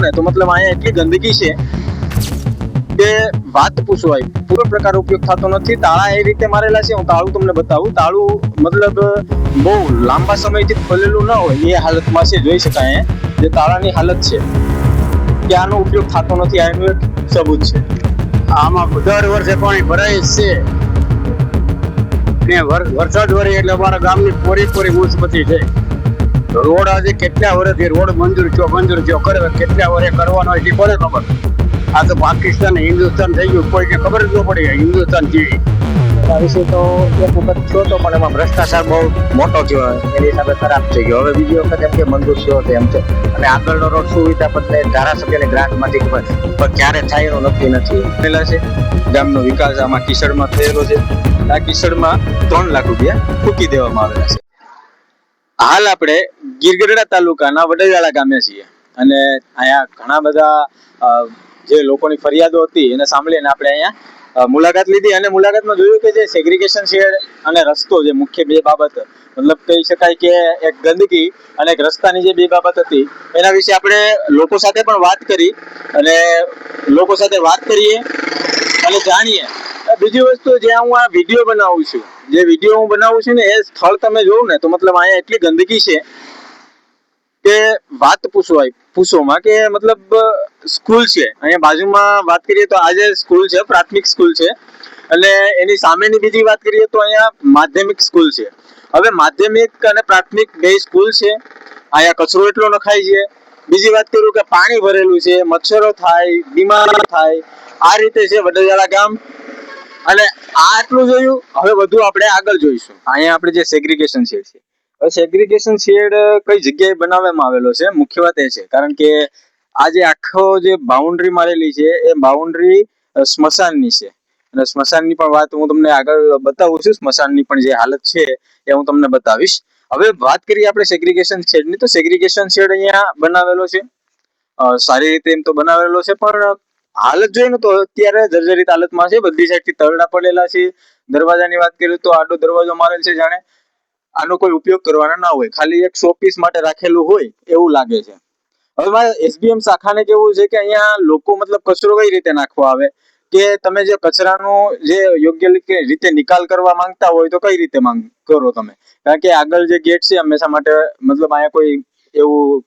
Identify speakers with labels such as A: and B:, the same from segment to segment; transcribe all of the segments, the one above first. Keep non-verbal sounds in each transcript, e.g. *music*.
A: ને તો મતલબ અહીંયા એટલી ગંદકી છે કે વાત પૂછવાય પૂરો પ્રકાર ઉપયોગ થતો નથી. તાળા એ રીતે મારેલા છે, હું તાળું તમને બતાવું. તાળું મતલબ બહુ લાંબા સમયથી ખોલેલું ન હોય, એ હાલતમાં છે, જોઈ શકાય જે તાળાની હાલત છે, કે આનો ઉપયોગ થતો નથી, આનું એક સબૂત છે.
B: આમાં દર વર્ષે પાણી ભરાય છે. ને વર- વરસાદ વરે એટલે અમારા ગામની પૂરી પૂરી મુસીબતી છે. રોડ આજે કેટલા વર્ષથી રોડ મંજૂર થયો મંજૂર થયો કરે કેટલા વર્ષે કરવાનો હોય છે કોને ખબર? આ તો પાકિસ્તાન હિન્દુસ્તાન થઈ ગયું, કોઈને ખબર જ ન પડી હિન્દુસ્તાન જેવી
C: વિશે તો એક વખત થયો તો, પણ એમાં ભ્રષ્ટાચાર બહુ મોટો થયો, એની હિસાબે ખરાબ થઈ ગયો. હવે બીજી વખત એમ કે મંજૂર થયો છે એમ છે. અને આગળનો રોડ સુવિધા બદલે ધારાસભ્યની ગ્રાન્ટમાંથી પણ પણ ક્યારે થાય એનું નક્કી નથી.
A: થયેલા છે, ગામનો વિકાસ આમાં કિશળમાં થયેલો છે. આ કિશળમાં ત્રણ લાખ રૂપિયા ફૂકી દેવામાં આવેલા છે. હાલ આપણે ગીરગઢડા તાલુકાના વડેરાળા ગામે છીએ. અને અહીંયા ઘણા બધા જે લોકોની ફરિયાદો હતી એને સાંભળીને આપણે અહીંયા મુલાકાત લીધી અને મુલાકાતમાં જોયું કે જે સેગ્રિગેશન શેડ અને રસ્તો જે મુખ્ય બે બાબત, મતલબ કહી શકાય કે એક ગંદકી અને એક રસ્તાની જે બે બાબત હતી, એના વિશે આપણે લોકો સાથે પણ વાત કરી અને લોકો સાથે વાત કરીએ અને જાણીએ બીજી વસ્તુ જ્યાં હું આ વીડિયો બનાવું છું. જે વીડિયો હું બનાવું છું ને, એ સ્થળ તમે જોવું ને, તો મતલબ અહીંયા એટલી ગંદકી છે કે વાત પૂછવાય પૂછોમાં કે મતલબ સ્કૂલ છે. અહીંયા બાજુમાં વાત કરીએ તો આજે સ્કૂલ છે, પ્રાથમિક સ્કૂલ છે. અને એની સામેની બીજી વાત કરીએ તો અહીંયા માધ્યમિક સ્કૂલ છે. હવે માધ્યમિક અને પ્રાથમિક બે સ્કૂલ છે. અહીંયા કચરો એટલો નખાય છે. બીજી વાત કરું કે પાણી ભરેલું છે, મચ્છરો થાય, બીમાર થાય. આ રીતે છે વડોદરા ગામ. અને આટલું જોયું, હવે વધુ આપણે આગળ જોઈશું. અહીંયા આપણે જે સેગ્રીગેશન શેડ છે. હવે સેગ્રીગેશન શેડ કઈ જગ્યાએ બનાવવામાં આવેલો છે? મુખ્ય વાત એ છે. કારણ કે આ જે આખો જે બાઉન્ડ્રી મારેલી છે, એ બાઉન્ડ્રી સ્મશાનની છે. અને સ્મશાનની પણ વાત હું તમને આગળ બતાવું છું. સ્મશાનની પણ જે હાલત છે, એ હું તમને બતાવીશ. હવે વાત કરીએ આપણે સેગ્રીગેશન શેડની તો સેગ્રીગેશન શેડ અહીંયા બનાવેલો છે. સારી રીતે એમ તો બનાવેલો છે, પણ હાલત જોઈએ ને તો અત્યારે જર્જરિત હાલતમાં છે. બધી સાઈડથી તરડા પડેલા છે. દરવાજાની વાત કરીએ તો આડો દરવાજો મારેલ છે જાણે. આનો કોઈ ઉપયોગ કરવાનો ના હોય. ખાલી એક શોપીસ માટે રાખેલું હોય એવું લાગે છે. હવે મારે એસબીએમ શાખાને કેવું છે કે અહીંયા લોકો મતલબ કચરો કઈ રીતે નાખવા આવે? કે તમે જે કચરાનો જે યોગ્ય રીતે નિકાલ કરવા માંગતા હોય તો કઈ રીતે માંગ કરો તમે? કારણ કે આગળ જે ગેટ છે હંમેશા માટે મતલબ અહીંયા કોઈ એવું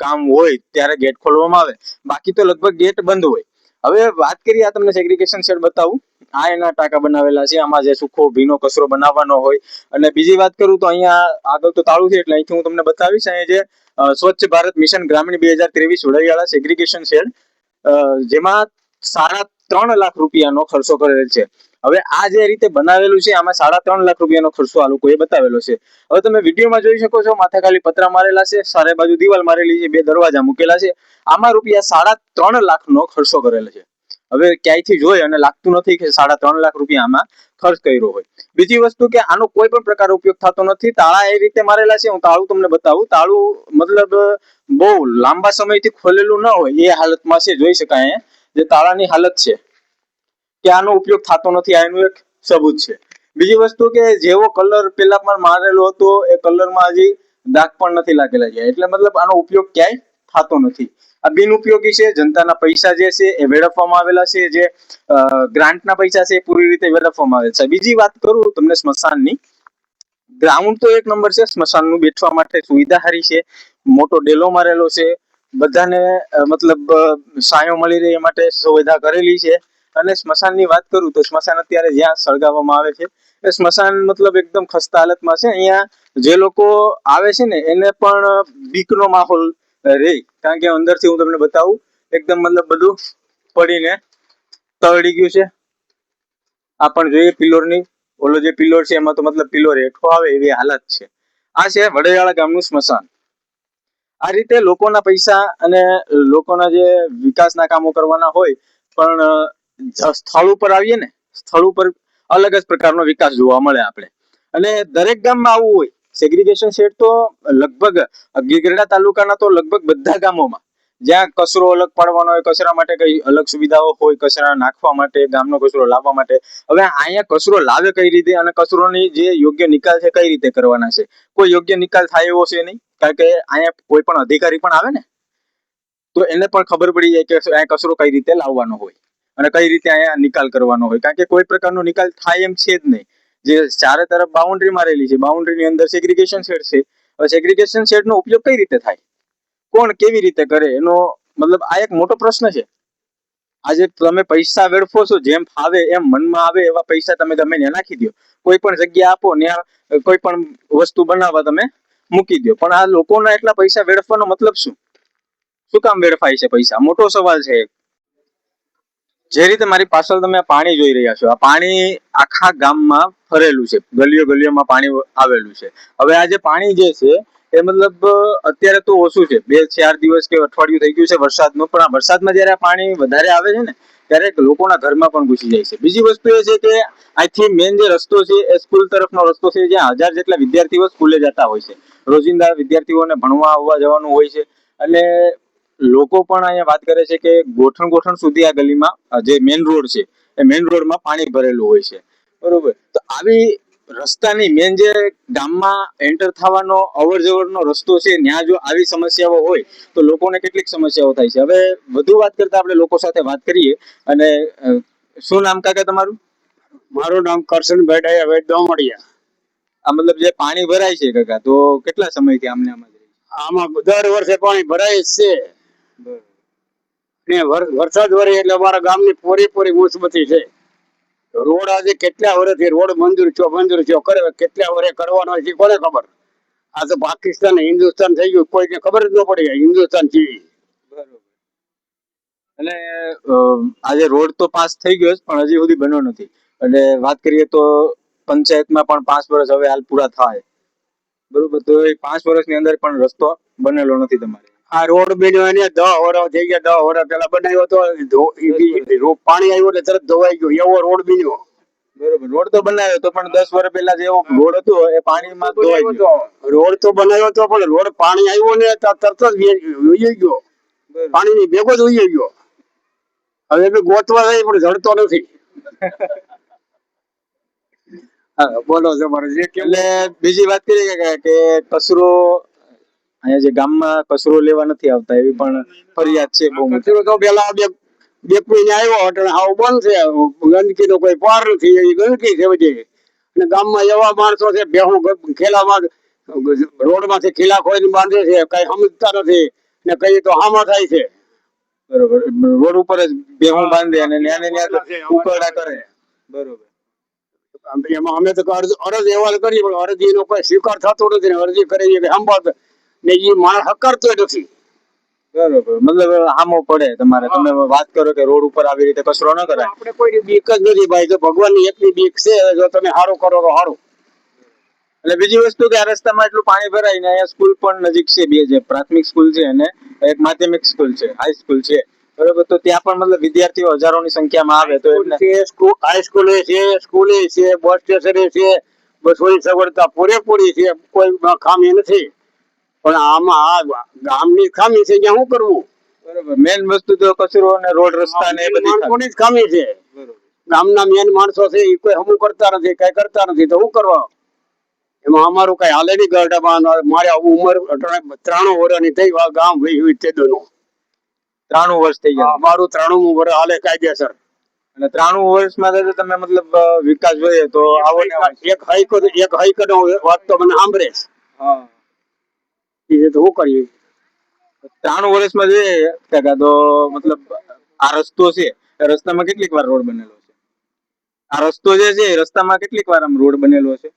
A: કામ હોય ત્યારે ગેટ ખોલવામાં આવે. બાકી તો લગભગ ગેટ બંધ હોય. હવે વાત કરીએ આ તમને સેગ્રીગેશન શેડ બતાવું. આ એના ટાંકા બનાવેલા છે. આમાં જે સુખો, ભીનો કચરો બનાવવાનો હોય. અને બીજી વાત કરું તો અહીંયા આગળ તો તાળું છે, એટલે અહીંથી હું તમને બતાવીશ. અહીંયા જે સ્વચ્છ ભારત મિશન ગ્રામીણ બે હજાર ત્રેવીસ વડાઈવાળા સેગ્રીગેશન શેડ જેમાં સાડા ત્રણ લાખ રૂપિયાનો ખર્ચો કરેલ છે. હવે આ જે રીતે બનાવેલું છે, આમાં સાડા ત્રણ લાખ રૂપિયાનો ખર્ચો આ લોકોએ બતાવેલો છે. હવે તમે વિડીયોમાં જોઈ શકો છો માથે ખાલી પતરા મારેલા છે, સારે બાજુ દિવાલ મારેલી છે, બે દરવાજા મૂકેલા છે. આમાં રૂપિયા સાડા ત્રણ લાખનો ખર્ચો કરેલો છે. હવે ક્યાંયથી જોઈ અને લાગતું નથી કે સાડા ત્રણ લાખ રૂપિયા આમાં ખર્ચ કર્યો હોય. બીજી વસ્તુ કે આનો કોઈ પણ પ્રકાર ઉપયોગ થતો નથી. તાળા એ રીતે મારેલા છે, હું તાળું તમને બતાવું. તાળું મતલબ બહુ લાંબા સમયથી ખોલેલું ન હોય, એ હાલતમાં છે, જોઈ શકાય જે તાળાની હાલત છે. કે આનો ઉપયોગ થતો નથી, આ એનું એક સબૂત છે. બીજી વસ્તુ કે જેવો કલર પેલા પણ મારેલો હતો, એ કલરમાં હજી દાગ પણ નથી લાગેલા છે એટલે મતલબ આનો ઉપયોગ ક્યાંય થતો નથી. આ બિનઉપયોગી છે, જનતાના પૈસા જે છે એ વેડફવામાં આવેલા છે, જે ગ્રાન્ટના પૈસા છે એ પૂરી રીતે વેડફવામાં આવેલા છે. બીજી વાત કરું તમને સ્મશાનની. ગ્રાઉન્ડ તો એક નંબર છે, સ્મશાનનું બેઠવા માટે સુવિધા હારી છે, મોટો ડેલો મારેલો છે, બધાને મતલબ સાયો મળી રહે એ માટે સુવિધા કરેલી છે. અને સ્મશાનની વાત કરું તો સ્મશાન અત્યારે જ્યાં સળગાવવામાં આવે છે, એ સ્મશાન મતલબ એકદમ ખસ્તા હાલતમાં છે. અહીંયા જે લોકો આવે છે ને, એને પણ બીકનો માહોલ રહે કારણ કે અંદરથી હું તમને બતાવું, એકદમ મતલબ બધું પડીને તળી ગયું છે. આ પણ જોઈએ પિલોરની ઓલો જે પિલોર છે, એમાં તો મતલબ પિલોર હેઠો આવે એવી હાલત છે. આ છે વડેવાળા ગામનું સ્મશાન. આ રીતે લોકોના પૈસા અને લોકોના જે વિકાસના કામો કરવાના હોય, પણ સ્થળ ઉપર આવીએ ને, સ્થળ ઉપર અલગ જ પ્રકારનો વિકાસ જોવા મળે આપણે. અને દરેક ગામમાં આવું હોય. સેગ્રીગેશન શેડ તો લગભગ ગીરગઢડા તાલુકાના તો લગભગ બધા ગામોમાં. જ્યાં કચરો અલગ પાડવાનો હોય, કચરા માટે કઈ અલગ સુવિધાઓ હોય, કચરા નાખવા માટે, ગામનો કચરો લાવવા માટે. હવે અહીંયા કચરો લાવે કઈ રીતે અને કચરોની જે યોગ્ય નિકાલ છે કઈ રીતે કરવાના છે? કોઈ યોગ્ય નિકાલ થાય એવો છે નહીં? કારણ કે અહીંયા કોઈ પણ અધિકારી પણ આવે ને? તો એને પણ ખબર પડી જાય કે અહીંયા કચરો કઈ રીતે લાવવાનો હોય. અને કઈ રીતે અહીંયા નિકાલ કરવાનો હોય? કારણ કે કોઈ પ્રકારનો નિકાલ થાય એમ છે જ નહીં. જે ચારે તરફ બાઉન્ડ્રી મારેલી છે. બાઉન્ડ્રીની અંદર સેગ્રીગેશન શેડ છે. હવે સેગ્રીગેશન શેડનો ઉપયોગ કઈ રીતે થાય? કોણ કેવી રીતે કરે? એનો મતલબ આ એક મોટો પ્રશ્ન છે. આજે તમે પૈસા વેડફો છો, જેમ ફાવે એમ મનમાં આવે એવા પૈસા તમે ગમે ત્યાં નાખી દો. કોઈ પણ જગ્યા આપો, ત્યાં કોઈ પણ વસ્તુ બનાવવા તમે મૂકી દો. પણ આ લોકોના એટલા પૈસા વેડફવાનો મતલબ શું? શું કામ વેડફાય છે પૈસા? મોટો સવાલ છે જે રીતે મારી પાછળ તમે પાણી જોઈ રહ્યા છો, આ પાણી આખા ગામમાં ફરેલું છે, ગલીઓ ગલીઓમાં પાણી આવેલું છે. હવે આ જે પાણી જે છે, એ મતલબ અત્યારે તો ઓછું છે, બે ચાર દિવસ કે અઠવાડિયું થઈ ગયું છે વરસાદનું, પણ આ વરસાદમાં જ્યારે પાણી વધારે આવે છે ને, ત્યારે લોકોના ઘરમાં પણ ઘૂસી જાય છે. બીજી વસ્તુ એ છે કે, અહીંથી મેન જે રસ્તો છે, એ સ્કૂલ તરફનો રસ્તો છે, જ્યાં હજાર જેટલા વિદ્યાર્થીઓ સ્કૂલે જતા હોય છે. રોજિંદા વિદ્યાર્થીઓને ભણવા આવવા જવાનું હોય છે, અને લોકો પણ અહીંયા વાત કરે છે કે ગોઠણ ગોઠણ સુધી આ ગલીમાં જે મેઇન રોડ છે એ મેઇન રોડમાં પાણી ભરેલું હોય છે. બરોબર? તો આવી રસ્તાની મેન જે ગામમાં એન્ટર થવાનો અવર જવરનો રસ્તો છે ત્યાં જો આવી સમસ્યાઓ હોય તો લોકોને કેટલીક સમસ્યાઓ થાય છે. હવે વધુ વાત કરતા આપણે લોકો સાથે વાત કરીએ અને શું નામ કાકા તમારું?
B: મારું નામ કરશનભાઈ હવે દોમડિયા
A: આ મતલબ જે પાણી ભરાય છે કાકા તો કેટલા સમયથી આમને આમ
B: આમાં દર વર્ષે પાણી ભરાય છે. ને વરસાદ વરે એટલે અમારા ગામની પૂરેપૂરી મુસીબતી છે. રોડ આજે કેટલા વર્ષથી રોડ મંજૂર થયો મંજૂર થયો, કરે, કેટલા વરે કરવાનો છે કોને ખબર? આ તો પાકિસ્તાન હિન્દુસ્તાન થઈ ગયું, કોઈને ખબર જ ન પડી હિન્દુસ્તાન જીવી.
A: અને આજે રોડ તો પાસ થઈ ગયો પણ હજી સુધી બન્યો નથી. અને વાત કરીએ તો પંચાયતમાં પણ પાંચ વર્ષ હવે હાલ પૂરા થાય. બરોબર, તો એ પાંચ વર્ષની અંદર પણ રસ્તો બનેલો નથી તમારે.
B: આ રોડ બન્યો એને દસ વર્ષ થઈ ગયા દસ વર્ષ પેલા બનાવ્યો તો પાણી આવ્યું એટલે તરત ધોવાઈ ગયો. એવો રોડ બન્યો.
A: બરોબર. રોડ તો બનાવ્યો તો પણ દસ વર્ષ પહેલા જેવો રોડ હતો એ પાણીમાં ધોવાઈ ગયો.
B: રોડ તો બનાવ્યો તો પણ રોડ પાણી આવ્યો ને તરત જ વે- ગયો. પાણી ની ભેગો જ વહી ગયો. હવે ગોતવા જાય પણ જડતો નથી. *laughs* હા, બોલો તમારે જે
A: એટલે બીજી વાત કરીએ કે કચરો અહીંયા જે ગામમાં કચરો લેવા નથી આવતા એવી પણ ફરિયાદ છે બહુ
B: કચરો તો પેલા બે બે મહિને આવ્યો એટલે હાવ બંધ છે. ગંદકી નો કોઈ પાર નથી એ ગંદકી છે બધી. અને ગામમાં એવા માણસો છે બેહું ખેલામાં રોડમાંથી ખીલા ખોઈને બાંધે છે કઈ સમજતા નથી ને કઈ તો હામાં થાય છે.
A: બરોબર. રોડ ઉપર જ બેહું બાંધે અને ન્યાને ન્યા ઉકરડા કરે. બરોબર.
B: એમાં અમે તો અરજ અરજ અહેવાલ કરીએ પણ અરજી નો કોઈ સ્વીકાર થતો નથી ને અરજી કરીએ કે સંભાળ ને એ માણસ હકારતો નથી.
A: બરોબર. મતલબ હામો પડે તમારે. તમે વાત કરો કે રોડ ઉપર આવી રીતે કચરો ન કરાય.
B: આપણે કોઈ બીક જ નથી ભાઈ. તો ભગવાનની એકની બીક છે જો તમે સારું કરો તો સારું
A: એટલે બીજી વસ્તુ કે આ રસ્તામાં એટલું પાણી ભરાય ને અહીંયા સ્કૂલ પણ નજીક છે બે જે પ્રાથમિક સ્કૂલ છે અને એક માધ્યમિક સ્કૂલ છે હાઈ સ્કૂલ છે. બરોબર? તો ત્યાં પણ મતલબ વિદ્યાર્થીઓ હજારોની સંખ્યામાં આવે તો
B: હાઈ સ્કૂલ છે સ્કૂલે છે બસ સ્ટેશને છે બસોની સગવડતા પૂરેપૂરી છે કોઈ ખામી નથી. પણ આમાં આ ગામની ખામી છે કે શું કરવું?
A: બરોબર. મેન વસ્તુ તો કચરો અને રોડ રસ્તા ને બધી ખામી.
B: ખામી છે. ગામના મેન માણસો છે એ કોઈ હમું કરતા નથી કઈ કરતા નથી તો શું કરવા? એમાં અમારું કઈ હાલે નહીં ગરડામાં મારે ઉંમર ત્રાણું વર્ષની થઈ ગામ વહી તે દોનો.
A: ત્રાણું વર્ષ થઈ ગયા.
B: મારું ત્રાણું વર્ષ હાલે કાયદેસર
A: અને ત્રાણું વર્ષમાં તો તમે મતલબ વિકાસ જોઈએ તો આવો
B: એક હાઈકો એક હાઈકો વાત તો મને સાંભળે
A: હા.
B: એ તો શું કરીએ?
A: ત્રાણું વર્ષમાં જોઈએ કાકા તો મતલબ આ રસ્તો છે રસ્તામાં કેટલીક વાર રોડ બનેલો છે. આ રસ્તો જે છે રસ્તામાં કેટલીક વાર આમ રોડ બનેલો છે.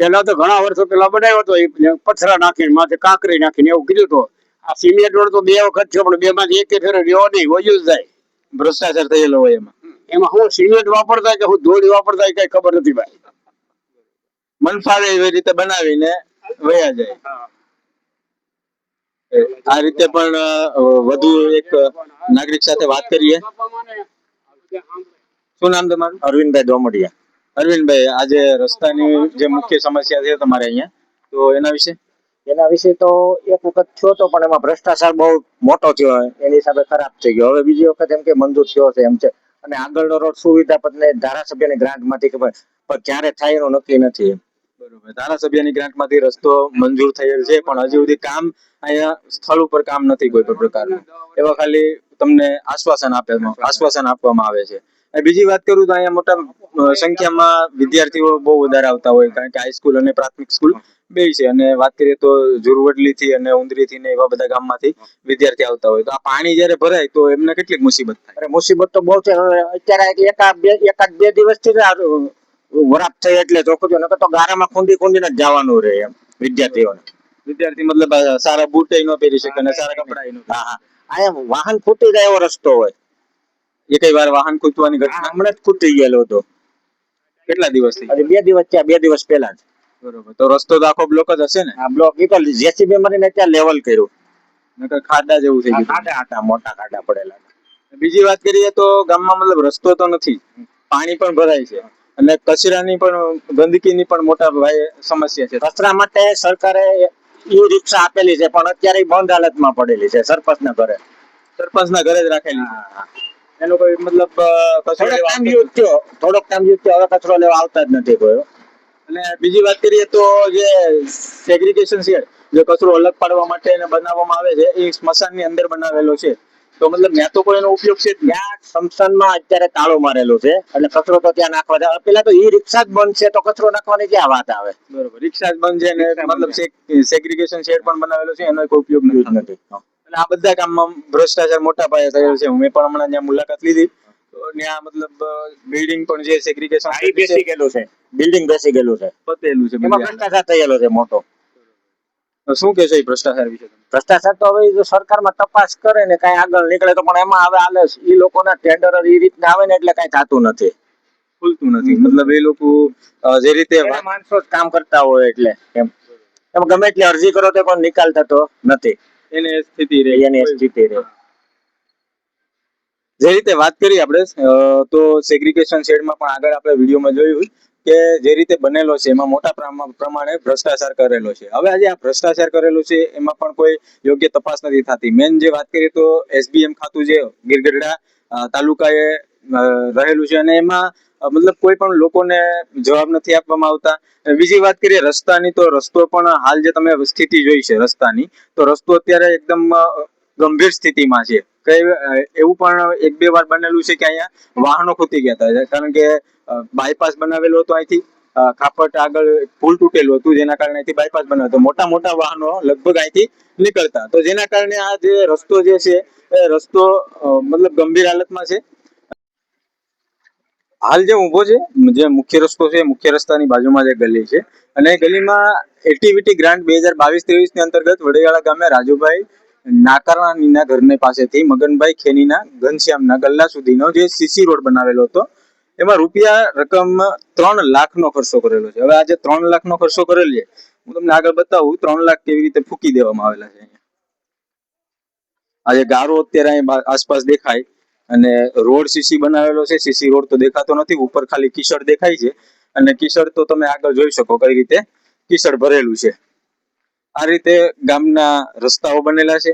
B: પેલા તો ઘણા વર્ષો પેલા બનાવ્યો હતો એ પથરા નાખીને માથે કાંકરી નાખીને એવું કીધું તો આ સિમેન્ટ રોડ તો બે વખત થયો પણ બે માંથી એક ફેરો રહ્યો નહીં વયું જ જાય.
A: ભ્રષ્ટાચાર થયેલો હોય એમાં.
B: એમાં હું સિમેન્ટ વાપરતા કે હું ધોળી વાપરતા કઈ ખબર નથી ભાઈ.
A: મનફાવે એવી રીતે બનાવીને વયા જાય. આ રીતે પણ વધુ એક નાગરિક સાથે વાત કરીએ. શું નામ તમારું?
C: અરવિંદભાઈ દોમડિયા.
A: અરવિંદભાઈ આજે રસ્તાની જે મુખ્ય સમસ્યા છે તમારે અહીંયા તો એના વિશે?
C: એના વિશે તો એક વખત થયો તો પણ એમાં ભ્રષ્ટાચાર બહુ મોટો થયો. એની હિસાબે ખરાબ થઈ ગયો. હવે બીજી વખત એમ કે મંજૂર થયો છે એમ છે. અને આગળનો રોડ સુવિધા પદને ધારાસભ્યની ગ્રાન્ટમાંથી માંથી કે પણ ક્યારે થાય એનું નક્કી નથી એમ.
A: ધારાસભ્યની ગ્રાન્ટમાંથી રસ્તો મંજૂર થયેલ છે, પણ હજી સુધી કામ અહીંયા સ્થળ ઉપર કામ નથી કોઈ પણ પ્રકારનું. એવા ખાલી તમને આશ્વાસન આપે આશ્વાસન આપવામાં આવે છે. બીજી વાત કરું તો અહીંયા મોટા સંખ્યામાં વિદ્યાર્થીઓ બહુ વધારે આવતા હોય, કારણ કે હાઈસ્કૂલ અને પ્રાથમિક સ્કૂલ બે છે. અને વાત કરીએ તો જુરવડલીથી અને ઉંદરીથી ને એવા બધા ગામમાંથી વિદ્યાર્થી આવતા હોય. તો આ પાણી જયારે ભરાય તો એમને કેટલીક મુસીબત થાય.
C: મુસીબત તો બહુ છે. અત્યારે એકાદ બે એકાદ બે દિવસથી વરાપ થઈ એટલે ચોખ્ખું થયું. નકર તો ગારામાં ખૂંદી ખૂંદીને જ જવાનું રહે એમ વિદ્યાર્થીઓને.
A: વિદ્યાર્થી મતલબ સારા બૂટ ન પહેરી શકે અને સારા કપડા
C: હા. હા આ વાહન ફૂટી જાય એવો રસ્તો હોય.
A: એ કઈ વાર વાહન
C: ખૂટવાની
A: ઘટના?
C: હમણાં જ ખૂટી ગયેલો હતો.
A: કેટલા દિવસથી
C: બે દિવસ થયા બે દિવસ પહેલા જ.
A: બરોબર. તો રસ્તો તો આખો બ્લોક જ હશે ને?
C: આ બ્લોક એ તો જેસીબી મરીને ત્યાં લેવલ કર્યું.
A: નકર ખાડા જેવું થઈ ગયું.
C: ખાડા આટા મોટા ખાડા પડેલા.
A: બીજી વાત કરીએ તો ગામમાં મતલબ રસ્તો તો નથી. પાણી પણ ભરાય છે. અને કચરાની પણ ગંદકીની પણ મોટા ભાઈ સમસ્યા છે.
C: કચરા માટે સરકારે ઈ રિક્ષા આપેલી છે પણ અત્યારે બંધ હાલતમાં પડેલી છે સરપંચના ઘરે.
A: સરપંચના ઘરે જ રાખેલી છે. એનો કોઈ મતલબ
C: થોડોક ટાઈમ યુઝ થયો. થોડોક ટાઈમ યુઝ થયો હવે કચરો લેવા આવતા જ નથી કોઈ.
A: અને બીજી વાત કરીએ તો જે સેગ્રીગેશન છે જે કચરો અલગ પાડવા માટે બનાવવામાં આવે છે એ સ્મશાનની અંદર બનાવેલો છે. તો મતલબ ત્યાં તો કોઈ એનો ઉપયોગ છે.
C: ત્યાં સ્મશાનમાં અત્યારે તાળો મારેલો છે એટલે કચરો તો ત્યાં નાખવા જાય. પેલા તો ઈ રિક્ષા જ બંધ છે તો કચરો નાખવાની ક્યાં વાત આવે?
A: બરોબર. રિક્ષા જ બંધ છે ને મતલબ સેગ્રીગેશન શેડ પણ બનાવેલો છે એનો કોઈ ઉપયોગ નથી અને આ બધા કામમાં ભ્રષ્ટાચાર મોટા પાયે થયેલો છે. મેં પણ હમણાં ત્યાં મુલાકાત લીધી. ત્યાં મતલબ બિલ્ડિંગ પણ જે સેગ્રીગેશન
C: બેસી ગયેલું છે. બિલ્ડિંગ બેસી ગયેલું છે.
A: પતેલું છે
C: એમાં ભ્રષ્ટાચાર થયેલો છે મોટો.
A: શું કહેશો એ ભ્રષ્ટાચાર વિશે
C: ભ્રષ્ટાચાર તો હવે જો સરકારમાં તપાસ કરે ને કઈ આગળ નીકળે તો પણ એમાં હવે આલે એ લોકોના ટેન્ડર એ રીતના આવે ને એટલે કઈ થતું નથી.
A: ખુલતું નથી. મતલબ એ લોકો જે રીતે
C: માણસો જ કામ કરતા હોય એટલે એમ. એમ ગમે એટલી અરજી કરો તો પણ નિકાલ થતો નથી.
A: એને સ્થિતિ રહે.
C: એની સ્થિતિ રહે.
A: જે રીતે વાત કરી આપણે તો સેગ્રીગેશન શેડમાં પણ આગળ આપણે વિડીયોમાં જોયું. કે જે રીતે બનેલો છે, એમાં મોટા પ્રમા- પ્રમાણે ભ્રષ્ટાચાર કરેલો છે. હવે આજે આ ભ્રષ્ટાચાર કરેલો છે, એમાં પણ કોઈ યોગ્ય તપાસ નથી થતી. મેન જે વાત કરીએ તો એસબીએમ ખાતું જે ગીરગઢડા તાલુકાએ રહેલું છે અને એમાં મતલબ કોઈ પણ લોકોને જવાબ નથી આપવામાં આવતા. બીજી વાત કરીએ, રસ્તાની તો રસ્તો પણ હાલ જે તમે સ્થિતિ જોઈ છે રસ્તાની, તો રસ્તો અત્યારે એકદમ ગંભીર સ્થિતિમાં છે. કઈ એવું પણ એક બે વાર બનેલું છે કે અહીંયા વાહનો ખૂતી ગયા હતા. કારણ કે બાયપાસ બનાવેલો હતો અહીંથી. ખાપટ આગળ પુલ તૂટેલું હતું, જેના કારણે અહીંથી બાયપાસ બનાવ્યો હતો. મોટા મોટા વાહનો લગભગ અહીંથી નીકળતા. તો જેના કારણે આ જે રસ્તો જે છે, એ રસ્તો મતલબ ગંભીર હાલતમાં છે. હાલ જે ઊભો છે, જે મુખ્ય રસ્તો છે મુખ્ય રસ્તાની બાજુમાં જે ગલી છે. અને ગલીમાં એટીવીટી ગ્રાન્ટ બે હજાર બાવીસ ત્રેવીસની અંતર્ગત વડેવાળા ગામે રાજુભાઈ નાકરાણીના ઘરની પાસેથી મગનભાઈ ખેનીના ઘનશ્યામના ગલ્લા સુધીનો જે સીસી રોડ બનાવેલો હતો, એમાં રૂપિયા રકમ ત્રણ લાખનો ખર્ચો કરેલો છે. હવે આ જે ત્રણ લાખનો ખર્ચો કરેલ છે. હું તમને આગળ બતાવું, ત્રણ લાખ કેવી રીતે ફૂકી દેવામાં આવેલા છે આજે ગારો અત્યારે અહીં આસપાસ દેખાય અને રોડ સીસી બનાવેલો છે. સીસી રોડ તો દેખાતો નથી, ઉપર ખાલી કિશળ દેખાય છે. અને કિશડ તો તમે આગળ જોઈ શકો કઈ રીતે કિશડ ભરેલું છે. આ રીતે ગામના રસ્તાઓ બનેલા છે.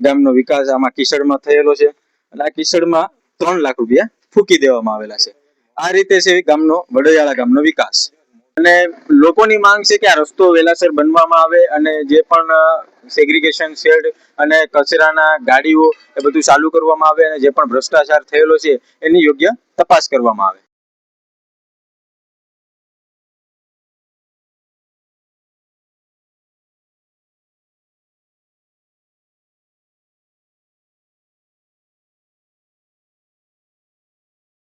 A: ગામનો વિકાસ આમાં કિશડમાં થયેલો છે. અને આ કિશડમાં ત્રણ લાખ રૂપિયા ફૂકી દેવામાં આવેલા છે. આ રીતે છે ગામનો વડોયાળા ગામનો વિકાસ. અને લોકોની માંગ છે કે આ રસ્તો વેલાસર બનવામાં આવે અને જે પણ સેગ્રીગેશન શેડ અને કચરાના ગાડીઓ એ બધું ચાલુ કરવામાં આવે અને જે પણ ભ્રષ્ટાચાર થયેલો છે, એની યોગ્ય તપાસ કરવામાં આવે.